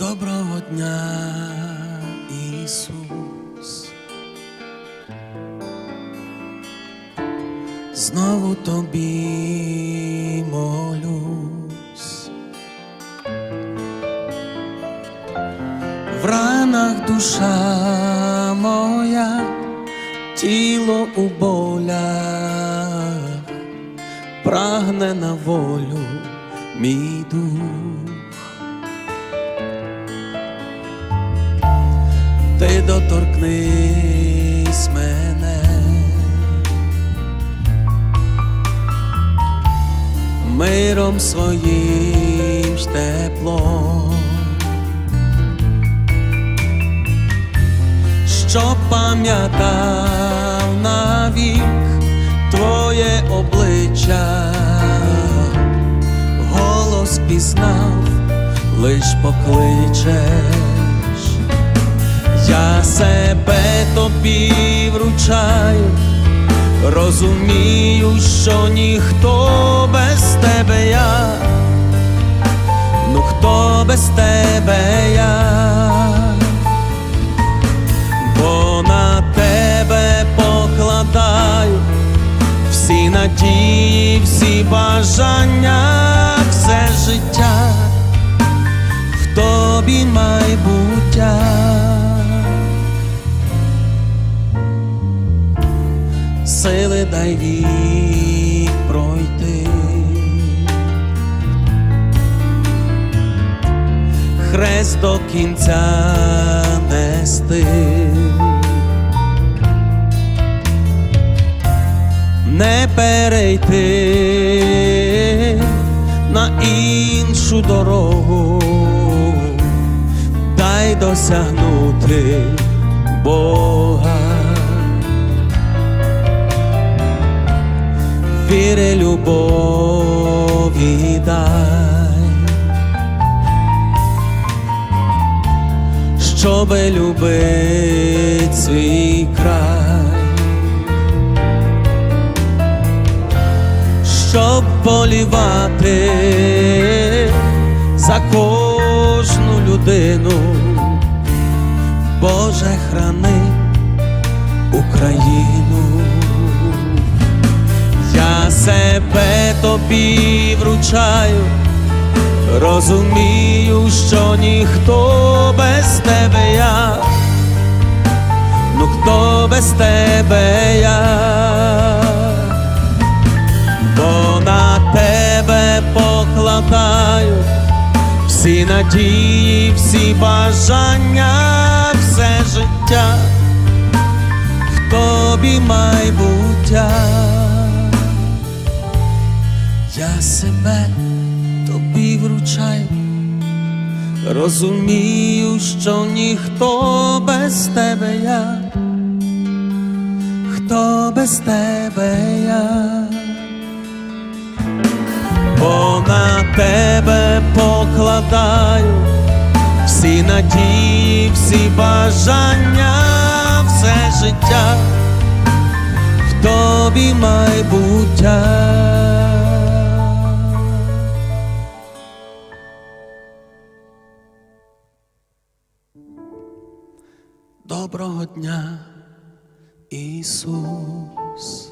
Доброго дня, Ісус. Знову тобі молюсь. В ранах душа моя, тіло у болях, прагне на волю мій дух. Доторкнись мене, миром своїм теплом, що пам'ятав навік твоє обличчя, голос пізнав, лиш покличеш. Я себе тобі вручаю, розумію, що ніхто без тебе я, ну хто без тебе я, бо на тебе покладаю всі надії, всі бажання, все життя. В тобі майбуття. Сили дай вік пройти, хрест до кінця нести, не перейти на іншу дорогу, дай досягнути Бога. Віри любові дай, щоби любить свій край, щоб полівати за кожну людину, Боже храни Україну. Себе тобі вручаю, розумію, що ніхто без тебе я, ну хто без тебе я, бо на тебе покладаю всі надії, всі бажання, все життя, тобі майбуття. Себе тобі вручаю, розумію, що ніхто без тебе я, хто без тебе я, бо на тебе покладаю всі надії, всі бажання, все життя, в тобі майбуття. Доброго дня, Ісус.